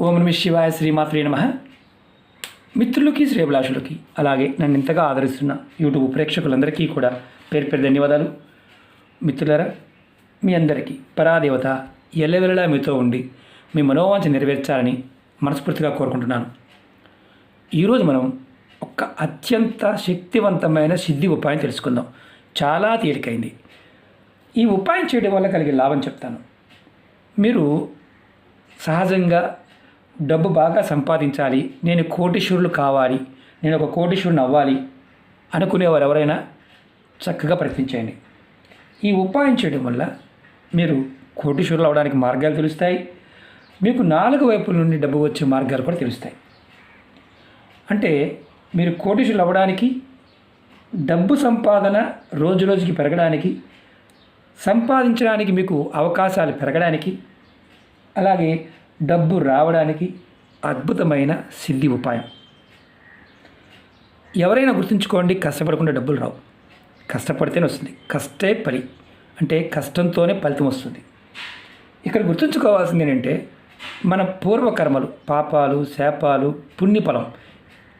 ఓం నమ శివాయ శ్రీమాత్రే నమ. మిత్రులకి శ్రేభిలాషులకి అలాగే నన్ను ఇంతగా ఆదరిస్తున్న యూట్యూబ్ ప్రేక్షకులందరికీ కూడా పేరు పేరు ధన్యవాదాలు. మిత్రులరా మీ అందరికీ పరాదేవత ఎల్లవెల్లలా మీతో ఉండి మీ మనోవాంఛ నెరవేర్చాలని మనస్ఫూర్తిగా కోరుకుంటున్నాను. ఈరోజు మనం ఒక అత్యంత శక్తివంతమైన సిద్ధి ఉపాయం తెలుసుకుందాం. చాలా తేలికైంది. ఈ ఉపాయం చేయడం వల్ల కలిగే లాభం చెప్తాను. మీరు సహజంగా డబ్బు బాగా సంపాదించాలి నేను కోటీశ్వరులు కావాలి నేను ఒక కోటీశ్వరుని అవ్వాలి అనుకునేవారు ఎవరైనా చక్కగా ప్రయత్నించండి. ఈ ఉపాయం చేయడం వల్ల మీరు కోటీశ్వరులు అవడానికి మార్గాలు తెలుస్తాయి. మీకు నాలుగు వైపుల నుండి డబ్బు వచ్చే మార్గాలు కూడా తెలుస్తాయి. అంటే మీరు కోటీశ్వరులు అవ్వడానికి డబ్బు సంపాదన రోజు రోజుకి పెరగడానికి సంపాదించడానికి మీకు అవకాశాలు పెరగడానికి అలాగే డబ్బు రావడానికి అద్భుతమైన సిద్ధి ఉపాయం. ఎవరైనా గుర్తుంచుకోండి కష్టపడకుండా డబ్బులు రావు. కష్టపడితేనే వస్తుంది. కష్టే పని. అంటే కష్టంతోనే ఫలితం వస్తుంది. ఇక్కడ గుర్తుంచుకోవాల్సింది ఏంటంటే మన పూర్వకర్మలు పాపాలు శాపాలు పుణ్యఫలం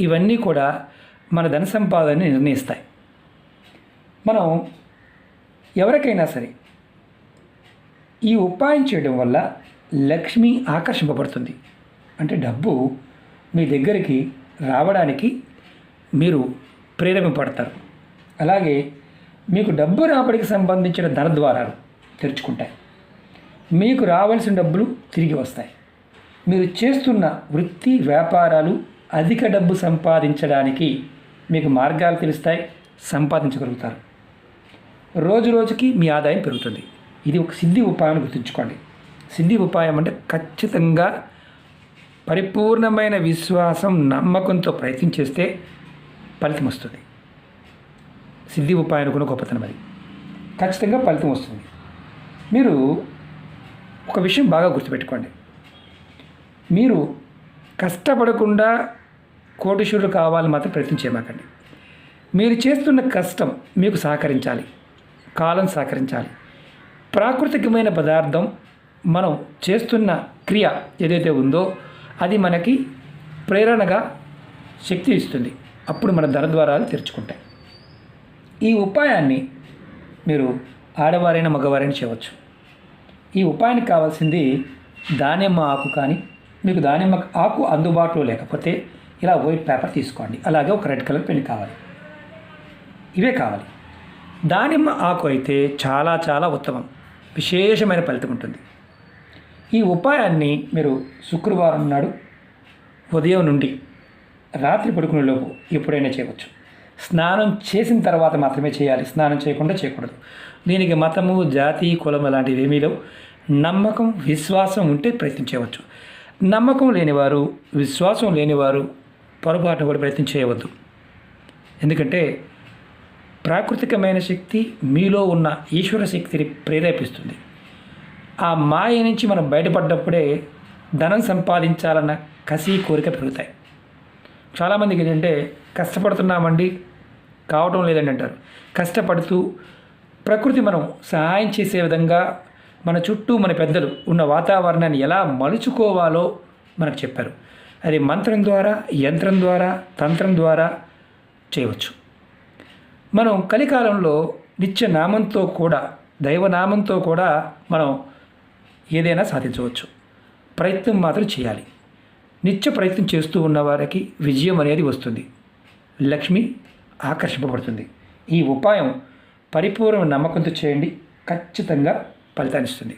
ఇవన్నీ కూడా మన ధన సంపాదనని నిర్ణయిస్తాయి. మనం ఎవరికైనా సరే ఈ ఉపాయం చేయడం వల్ల లక్ష్మి ఆకర్షింపబడుతుంది. అంటే డబ్బు మీ దగ్గరికి రావడానికి మీరు ప్రేరేపింపబడతారు. అలాగే మీకు డబ్బు రాబడికి సంబంధించిన ధన ద్వారాలు తెరుచుకుంటాయి. మీకు రావాల్సిన డబ్బులు తిరిగి వస్తాయి. మీరు చేస్తున్న వృత్తి వ్యాపారాలు అధిక డబ్బు సంపాదించడానికి మీకు మార్గాలు తెలుస్తాయి సంపాదించగలుగుతారు. రోజు రోజుకి మీ ఆదాయం పెరుగుతుంది. ఇది ఒక సిద్ధి ఉపాయం గుర్తుంచుకోండి. సిద్ధి ఉపాయం అంటే ఖచ్చితంగా పరిపూర్ణమైన విశ్వాసం నమ్మకంతో ప్రయత్నం చేస్తే ఫలితం వస్తుంది. సిద్ధి ఉపాయం కూడా గొప్పతనం అది. ఖచ్చితంగా ఫలితం వస్తుంది. మీరు ఒక విషయం బాగా గుర్తుపెట్టుకోండి. మీరు కష్టపడకుండా కోటీశ్వరులు కావాలని మాత్రం ప్రయత్నం చేయమాకండి. మీరు చేస్తున్న కష్టం మీకు సహకరించాలి. కాలం సహకరించాలి. ప్రాకృతికమైన పదార్థం మనం చేస్తున్న క్రియ ఏదైతే ఉందో అది మనకి ప్రేరణగా శక్తి ఇస్తుంది. అప్పుడు మన ధనద్వారాలు తెరుచుకుంటాయి. ఈ ఉపాయాన్ని మీరు ఆడవారైన మగవారైనా చేయవచ్చు. ఈ ఉపాయానికి కావాల్సింది దానిమ్మ ఆకు కానీ మీకు దానిమ్మ ఆకు అందుబాటులో లేకపోతే ఇలా వైట్ పేపర్ తీసుకోండి. అలాగే ఒక రెడ్ కలర్ పెన్ కావాలి. ఇవే కావాలి. దానిమ్మ ఆకు అయితే చాలా చాలా ఉత్తమం. విశేషమైన ఫలితం ఉంటుంది. ఈ ఉపాయాన్ని మీరు శుక్రవారం నాడు ఉదయం నుండి రాత్రి పడుకునే లోపు ఎప్పుడైనా చేయవచ్చు. స్నానం చేసిన తర్వాత మాత్రమే చేయాలి. స్నానం చేయకుండా చేయకూడదు. దీనికి మతము జాతి కులం అలాంటివి ఏమీ లేవు. నమ్మకం విశ్వాసం ఉంటే ప్రయత్నం చేయవచ్చు. నమ్మకం లేనివారు విశ్వాసం లేనివారు పొరపాటును కూడా ప్రయత్నం చేయవద్దు. ఎందుకంటే ప్రాకృతికమైన శక్తి మీలో ఉన్న ఈశ్వర శక్తిని ప్రేరేపిస్తుంది. ఆ మాయ నుంచి మనం బయటపడ్డప్పుడే ధనం సంపాదించాలన్న కసి కోరిక పెరుగుతాయి. చాలామందికి ఏంటంటే కష్టపడుతున్నామండి కావటం లేదండి అంటారు. కష్టపడుతూ ప్రకృతి మనం సహాయం చేసే విధంగా మన చుట్టూ మన పెద్దలు ఉన్న వాతావరణాన్ని ఎలా మలుచుకోవాలో మనకు చెప్పారు. అది మంత్రం ద్వారా యంత్రం ద్వారా తంత్రం ద్వారా చేయవచ్చు. మనం కలికాలంలో నిత్య నామంతో కూడా దైవనామంతో కూడా మనం ఏదైనా సాధించవచ్చు. ప్రయత్నం మాత్రం చేయాలి. నిత్య ప్రయత్నం చేస్తూ ఉన్న వారికి విజయం అనేది వస్తుంది. లక్ష్మి ఆకర్షింపబడుతుంది. ఈ ఉపాయం పరిపూర్ణ నమ్మకంతో చేయండి. ఖచ్చితంగా ఫలితాన్నిస్తుంది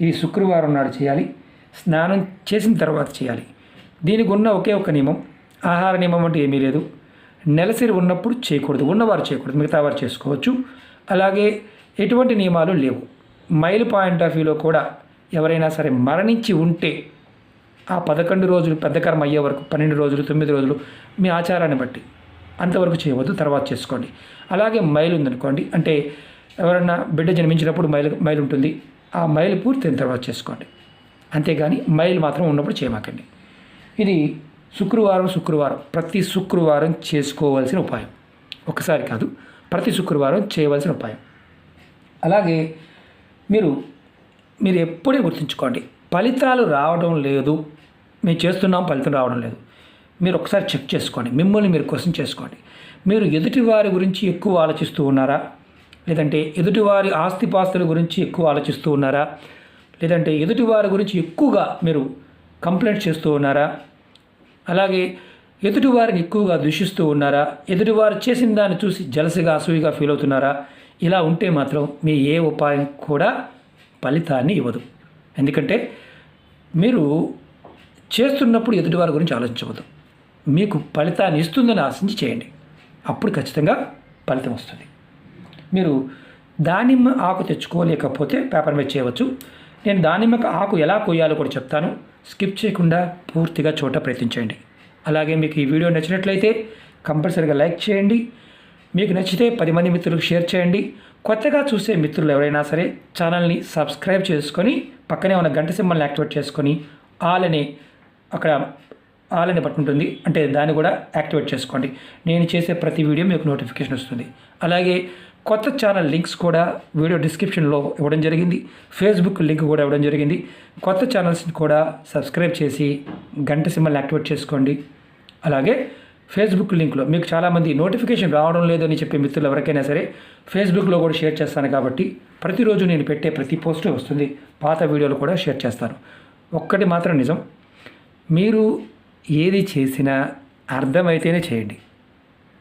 ఈ శుక్రవారం నాడు చేయాలి. స్నానం చేసిన తర్వాత చేయాలి. దీనికి ఉన్న ఒకే ఒక నియమం ఆహార నియమం అంటే ఏమీ లేదు. నెలసరి ఉన్నప్పుడు చేయకూడదు. ఉన్నవారు చేయకూడదు. మిగతా వారు చేసుకోవచ్చు. అలాగే ఎటువంటి నియమాలు లేవు. మైల్ పాయింట్ ఆఫ్ వ్యూలో కూడా ఎవరైనా సరే మరణించి ఉంటే ఆ పదకొండు రోజులు పెద్ద కర్మ అయ్యే వరకు పన్నెండు రోజులు తొమ్మిది రోజులు మీ ఆచారాన్ని బట్టి అంతవరకు చేయవద్దు తర్వాత చేసుకోండి. అలాగే మైలు ఉందనుకోండి అంటే ఎవరన్నా బిడ్డ జన్మించినప్పుడు మైలు మైలు ఉంటుంది ఆ మైలు పూర్తయిన తర్వాత చేసుకోండి. అంతేగాని మైలు మాత్రం ఉన్నప్పుడు చేయమాకండి. ఇది శుక్రవారం శుక్రవారం ప్రతి శుక్రవారం చేసుకోవాల్సిన ఉపాయం. ఒకసారి కాదు ప్రతి శుక్రవారం చేయవలసిన ఉపాయం. అలాగే మీరు మీరు ఎప్పుడే గుర్తుంచుకోండి ఫలితాలు రావడం లేదు మేము చేస్తున్నాం ఫలితం రావడం లేదు. మీరు ఒకసారి చెక్ చేసుకోండి మిమ్మల్ని మీరు క్వశ్చన్ చేసుకోండి. మీరు ఎదుటివారి గురించి ఎక్కువ ఆలోచిస్తూ ఉన్నారా? లేదంటే ఎదుటివారి ఆస్తిపాస్తుల గురించి ఎక్కువ ఆలోచిస్తూ ఉన్నారా? లేదంటే ఎదుటివారి గురించి ఎక్కువగా మీరు కంప్లైంట్ చేస్తూ ఉన్నారా? అలాగే ఎదుటివారిని ఎక్కువగా దూషిస్తూ ఉన్నారా? ఎదుటివారు చేసిన దాన్ని చూసి జలసిగా అసూయిగా ఫీల్ అవుతున్నారా? ఇలా ఉంటే మాత్రం మీ ఏ ఉపాయం కూడా ఫలితాన్ని ఇవ్వదు. ఎందుకంటే మీరు చేస్తున్నప్పుడు ఎదుటివారి గురించి ఆలోచించవద్దు. మీకు ఫలితాన్ని ఇస్తుందని ఆశించి చేయండి. అప్పుడు ఖచ్చితంగా ఫలితం వస్తుంది. మీరు దానిమ్మ ఆకు తెచ్చుకోలేకపోతే పేపర్ మీద చేయవచ్చు. నేను దానిమ్మ ఆకు ఎలా కొయ్యాలో కూడా చెప్తాను. స్కిప్ చేయకుండా పూర్తిగా చోట ప్రయత్నించండి. అలాగే మీకు ఈ వీడియో నచ్చినట్లయితే కంపల్సరీగా లైక్ చేయండి. మీకు నచ్చితే పది మంది మిత్రులకు షేర్ చేయండి. కొత్తగా చూసే మిత్రులు ఎవరైనా సరే ఛానల్ని సబ్స్క్రైబ్ చేసుకొని పక్కనే ఉన్న గంట సింబల్ని యాక్టివేట్ చేసుకొని ఆల్ అనే అక్కడ ఆల్ అనే బటన్ ఉంటుంది అంటే దాన్ని కూడా యాక్టివేట్ చేసుకోండి. నేను చేసే ప్రతి వీడియో మీకు నోటిఫికేషన్ వస్తుంది. అలాగే కొత్త ఛానల్ లింక్స్ కూడా వీడియో డిస్క్రిప్షన్లో ఇవ్వడం జరిగింది. ఫేస్బుక్ లింక్ కూడా ఇవ్వడం జరిగింది. కొత్త ఛానల్స్ని కూడా సబ్స్క్రైబ్ చేసి గంట సింబల్ని యాక్టివేట్ చేసుకోండి. అలాగే ఫేస్బుక్ లింక్లో మీకు చాలామంది నోటిఫికేషన్ రావడం లేదని చెప్పే మిత్రులు ఎవరికైనా సరే ఫేస్బుక్లో కూడా షేర్ చేస్తాను కాబట్టి ప్రతిరోజు నేను పెట్టే ప్రతి పోస్టు వస్తుంది. పాత వీడియోలు కూడా షేర్ చేస్తాను. ఒక్కటి మాత్రం నిజం. మీరు ఏది చేసినా అర్థమైతేనే చేయండి.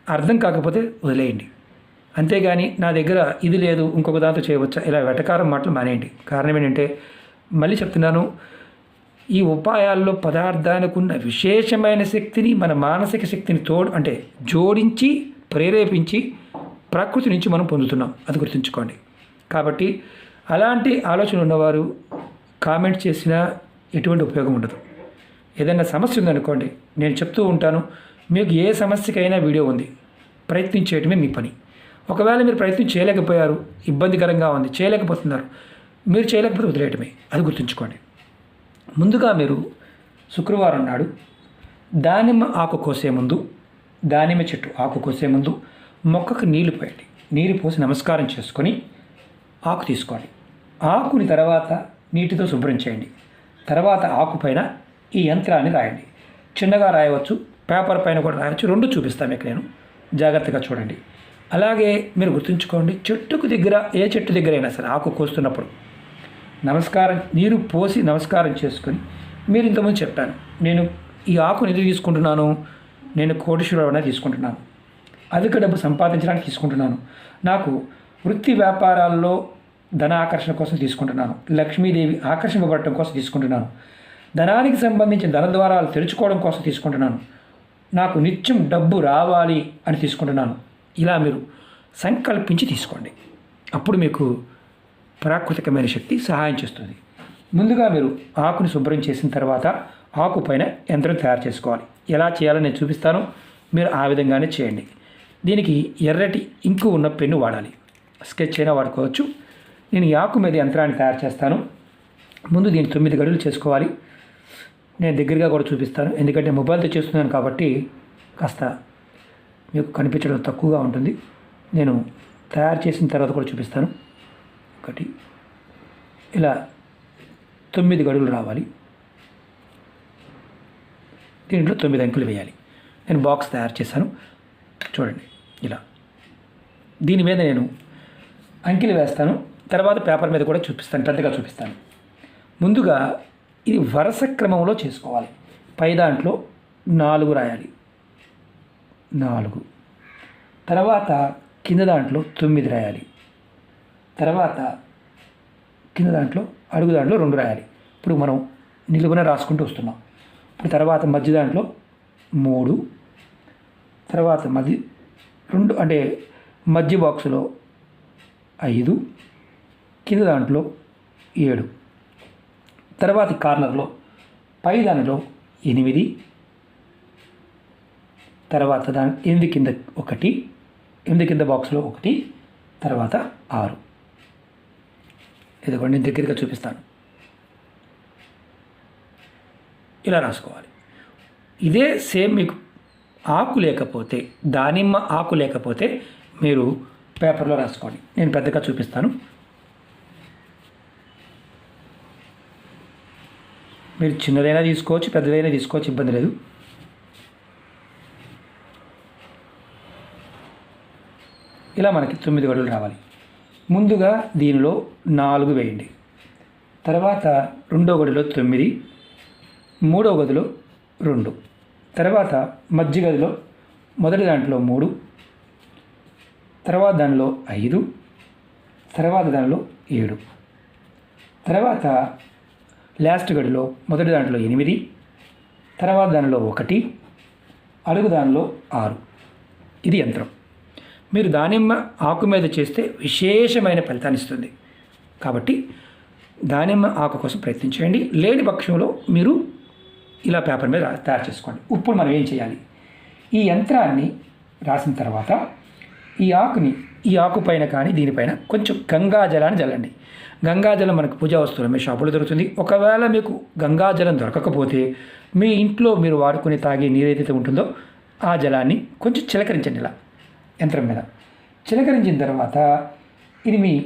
అర్థం కాకపోతే వదిలేయండి. అంతేగాని నా దగ్గర ఇది లేదు ఇంకొక దాంతో చేయవచ్చా? ఇలా వెటకారం మాటలు మానేయండి. కారణం ఏంటంటే మళ్ళీ చెప్తున్నాను ఈ ఉపాయాల్లో పదార్థానికి ఉన్న విశేషమైన శక్తిని మన మానసిక శక్తిని తోడు అంటే జోడించి ప్రేరేపించి ప్రకృతి నుంచి మనం పొందుతున్నాం. అది గుర్తుంచుకోండి. కాబట్టి అలాంటి ఆలోచన ఉన్నవారు కామెంట్ చేసినా ఎటువంటి ఉపయోగం ఉండదు. ఏదైనా సమస్య ఉందనుకోండి నేను చెప్తూ ఉంటాను మీకు ఏ సమస్యకైనా వీడియో ఉంది ప్రయత్నించేయటమే మీ పని. ఒకవేళ మీరు ప్రయత్నం చేయలేకపోయారు ఇబ్బందికరంగా ఉంది చేయలేకపోతున్నారు మీరు చేయలేకపోతే వదిలేయటమే అది గుర్తుంచుకోండి. ముందుగా మీరు శుక్రవారం నాడు దానిమ్మ ఆకు కోసే ముందు దానిమ్మ చెట్టు ఆకు కోసే ముందు మొక్కకు నీళ్ళు పోయండి. నీరు పోసి నమస్కారం చేసుకొని ఆకు తీసుకోండి. ఆకుని తర్వాత నీటితో శుభ్రం చేయండి. తర్వాత ఆకు పైన ఈ యంత్రాన్ని రాయండి. చిన్నగా రాయవచ్చు పేపర్ పైన కూడా రాయవచ్చు. రెండు చూపిస్తాను మీకు నేను. జాగ్రత్తగా చూడండి. అలాగే మీరు గుర్తుంచుకోండి చెట్టుకు దగ్గర ఏ చెట్టు దగ్గర అయినా సరే ఆకు కోస్తున్నప్పుడు నమస్కారం నీరు పోసి నమస్కారం చేసుకొని మీరు ఇంతకుముందు చెప్పాను నేను ఈ ఆకు ఎందుకు తీసుకుంటున్నాను? నేను కోటీశ్వరవన తీసుకుంటున్నాను. అధిక డబ్బు సంపాదించడానికి తీసుకుంటున్నాను. నాకు వృత్తి వ్యాపారాల్లో ధన ఆకర్షణ కోసం తీసుకుంటున్నాను. లక్ష్మీదేవి ఆకర్షింపబడటం కోసం తీసుకుంటున్నాను. ధనానికి సంబంధించిన ధన ద్వారాలు తెరుచుకోవడం కోసం తీసుకుంటున్నాను. నాకు నిత్యం డబ్బు రావాలి అని తీసుకుంటున్నాను. ఇలా మీరు సంకల్పించి తీసుకోండి. అప్పుడు మీకు ప్రాకృతికమైన శక్తి సహాయం చేస్తుంది. ముందుగా మీరు ఆకుని శుభ్రం చేసిన తర్వాత ఆకు పైన యంత్రం తయారు చేసుకోవాలి. ఎలా చేయాలో నేను చూపిస్తాను. మీరు ఆ విధంగానే చేయండి. దీనికి ఎర్రటి ఇంకు ఉన్న పెన్ను వాడాలి. స్కెచ్ అయినా వాడుకోవచ్చు. నేను ఈ ఆకు మీద యంత్రాన్ని తయారు చేస్తాను. ముందు దీన్ని తొమ్మిది గడులు చేసుకోవాలి. నేను దగ్గరగా కూడా చూపిస్తాను. ఎందుకంటే మొబైల్తో చేస్తున్నాను కాబట్టి కాస్త మీకు కనిపించడం తక్కువగా ఉంటుంది. నేను తయారు చేసిన తర్వాత కూడా చూపిస్తాను. ఒకటి ఇలా తొమ్మిది గడులు రావాలి. దీంట్లో తొమ్మిది అంకులు వేయాలి. నేను బాక్స్ తయారు చేశాను. చూడండి ఇలా. దీని మీద నేను అంకెలు వేస్తాను. తర్వాత పేపర్ మీద కూడా చూపిస్తాను. పెద్దగా చూపిస్తాను. ముందుగా ఇది వరుస క్రమంలో చేసుకోవాలి. పై దాంట్లో నాలుగు రాయాలి. నాలుగు. తర్వాత కింద దాంట్లో తొమ్మిది రాయాలి. తర్వాత కింద దాంట్లో అడుగు దాంట్లో రెండు రాయాలి. ఇప్పుడు మనం నిలువున రాసుకుంటూ వస్తున్నాం. ఇప్పుడు తర్వాత మధ్య దాంట్లో మూడు తర్వాత మధ్య రెండు అంటే మధ్య బాక్సులో ఐదు కింద దాంట్లో ఏడు. తర్వాత కార్నర్లో పై దానిలో ఎనిమిది తర్వాత దాని ఎనిమిది కింద ఒకటి ఎనిమిది కింద బాక్స్లో ఒకటి తర్వాత ఆరు. ఇదిగోండి నేను దగ్గరగా చూపిస్తాను. ఇలా రాసుకోవాలి. ఇదే సేమ్ మీకు ఆకు లేకపోతే దానిమ్మ ఆకు లేకపోతే మీరు పేపర్లో రాసుకోండి. నేను పెద్దగా చూపిస్తాను. మీరు చిన్నదైనా తీసుకోవచ్చు పెద్దదైనా తీసుకోవచ్చు ఇబ్బంది లేదు. ఇలా మనకి తొమ్మిది గడులు రావాలి. ముందుగా దీనిలో నాలుగు వేయండి. తర్వాత రెండో గదిలో తొమ్మిది మూడో గదిలో రెండు. తర్వాత మధ్య గదిలో మొదటి దాంట్లో మూడు తర్వాత దానిలో ఐదు తర్వాత దానిలో ఏడు. తర్వాత లాస్ట్ గడిలో మొదటి దాంట్లో ఎనిమిది తర్వాత దానిలో ఒకటి అడుగు దానిలో ఆరు. ఇది యంత్రం. మీరు దానిమ్మ ఆకు మీద చేస్తే విశేషమైన ఫలితాన్ని ఇస్తుంది. కాబట్టి దానిమ్మ ఆకు కోసం ప్రయత్నించండి లేని పక్షంలో మీరు ఇలా పేపర్ మీద తయారు చేసుకోండి. ఇప్పుడు మనం ఏం చేయాలి? ఈ యంత్రాన్ని రాసిన తర్వాత ఈ ఆకుని ఈ ఆకుపైన కానీ దీనిపైన కొంచెం గంగాజలాన్ని జల్లండి. గంగాజలం మనకు పూజా వస్తువులు మీ షాపులో దొరుకుతుంది. ఒకవేళ మీకు గంగాజలం దొరకకపోతే మీ ఇంట్లో మీరు వాడుకుని తాగే నీరు ఏదైతే ఉంటుందో ఆ జలాన్ని కొంచెం చిలకరించండి ఇలా. యంత్రం మీద చిలకరించిన తర్వాత ఇది మీ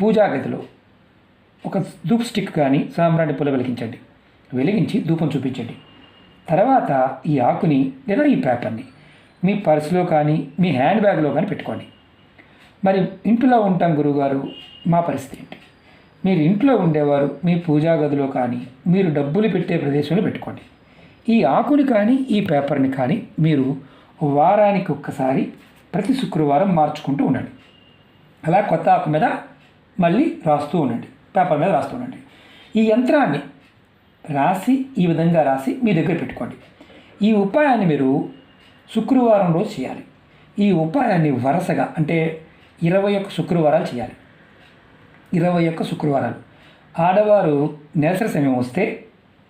పూజా గదిలో ఒక ధూప్ స్టిక్ కానీ సాంబ్రాణి పుల్ల వెలిగించండి. వెలిగించి ధూపం చూపించండి. తర్వాత ఈ ఆకుని లేదా ఈ పేపర్ని మీ పర్సులో కానీ మీ హ్యాండ్ బ్యాగ్లో కానీ పెట్టుకోండి. మరి ఇంట్లో ఉంటాం గురువుగారు మా పరిస్థితి ఏంటి? మీరు ఇంట్లో ఉండేవారు మీ పూజా గదిలో కానీ మీరు డబ్బులు పెట్టే ప్రదేశంలో పెట్టుకోండి. ఈ ఆకుని కానీ ఈ పేపర్ని కానీ మీరు వారానికి ఒక్కసారి ప్రతి శుక్రవారం మార్చుకుంటూ ఉండండి. అలా కొత్త ఆకు మీద మళ్ళీ రాస్తూ ఉండండి. పేపర్ మీద రాస్తూ ఉండండి. ఈ యంత్రాన్ని రాసి ఈ విధంగా రాసి మీ దగ్గర పెట్టుకోండి. ఈ ఉపాయాన్ని మీరు శుక్రవారం రోజు చేయాలి. ఈ ఉపాయాన్ని వరుసగా అంటే ఇరవై ఒక్క శుక్రవారాలు చేయాలి. ఇరవై ఒక్క శుక్రవారాలు. ఆడవారు నెలసరి సమయం వస్తే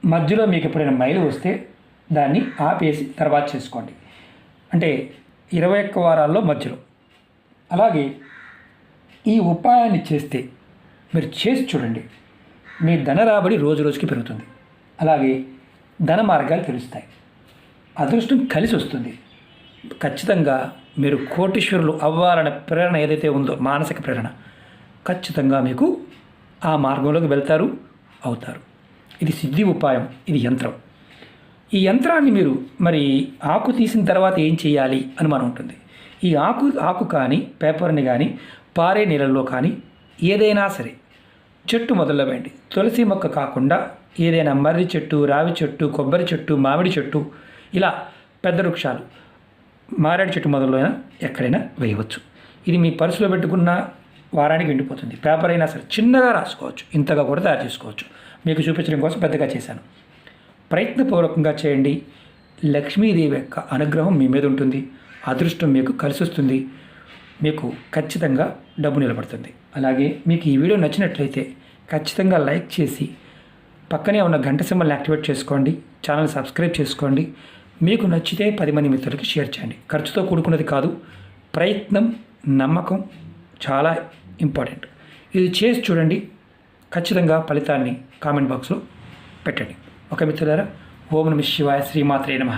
మధ్యలో మీకు ఎప్పుడైనా మైలు వస్తే దాన్ని ఆపేసి తర్వాత చేసుకోండి. అంటే ఇరవై ఒక్క వారాల్లో మధ్యలో. అలాగే ఈ ఉపాయాన్ని చేస్తే మీరు చేసి చూడండి. మీ ధన రాబడి రోజు రోజుకి పెరుగుతుంది. అలాగే ధన మార్గాలు తెలుస్తాయి. అదృష్టం కలిసి వస్తుంది. ఖచ్చితంగా మీరు కోటీశ్వరులు అవ్వాలనే ప్రేరణ ఏదైతే ఉందో మానసిక ప్రేరణ ఖచ్చితంగా మీకు ఆ మార్గంలోకి వెళ్తారు అవుతారు. ఇది సిద్ధి ఉపాయం ఇది యంత్రం. ఈ యంత్రాన్ని మీరు మరి ఆకు తీసిన తర్వాత ఏం చేయాలి అనుమానం ఉంటుంది. ఈ ఆకు ఆకు కానీ పేపర్ని కానీ పారే నీళ్ళల్లో కానీ ఏదైనా సరే చెట్టు మొదలు వేయండి తులసి మొక్క కాకుండా ఏదైనా మర్రి చెట్టు రావి చెట్టు కొబ్బరి చెట్టు మామిడి చెట్టు ఇలా పెద్ద వృక్షాలు మారేడు చెట్టు మొదలైనా ఎక్కడైనా వేయవచ్చు. ఇది మీ పర్సులో పెట్టుకున్న వారానికి ఎండిపోతుంది పేపర్ అయినా సరే చిన్నగా రాసుకోవచ్చు. ఇంతగా కూడా తయారు చేసుకోవచ్చు. మీకు చూపించడం కోసం పెద్దగా చేశాను. ప్రయత్నపూర్వకంగా చేయండి. లక్ష్మీదేవి యొక్క అనుగ్రహం మీ మీద ఉంటుంది. అదృష్టం మీకు కలిసి వస్తుంది. మీకు ఖచ్చితంగా డబ్బు నిలబడుతుంది. అలాగే మీకు ఈ వీడియో నచ్చినట్లయితే ఖచ్చితంగా లైక్ చేసి పక్కనే ఉన్న గంట సింబల్ని యాక్టివేట్ చేసుకోండి. ఛానల్ సబ్స్క్రైబ్ చేసుకోండి. మీకు నచ్చితే పది మంది మిత్రులకి షేర్ చేయండి. ఖర్చుతో కూడుకున్నది కాదు ప్రయత్నం నమ్మకం చాలా ఇంపార్టెంట్. ఇది చేసి చూడండి. ఖచ్చితంగా ఫలితాన్ని కామెంట్ బాక్స్లో పెట్టండి. ఒక మిత్రులారా ఓం నమ శివాయ శ్రీమాత్రే నమ.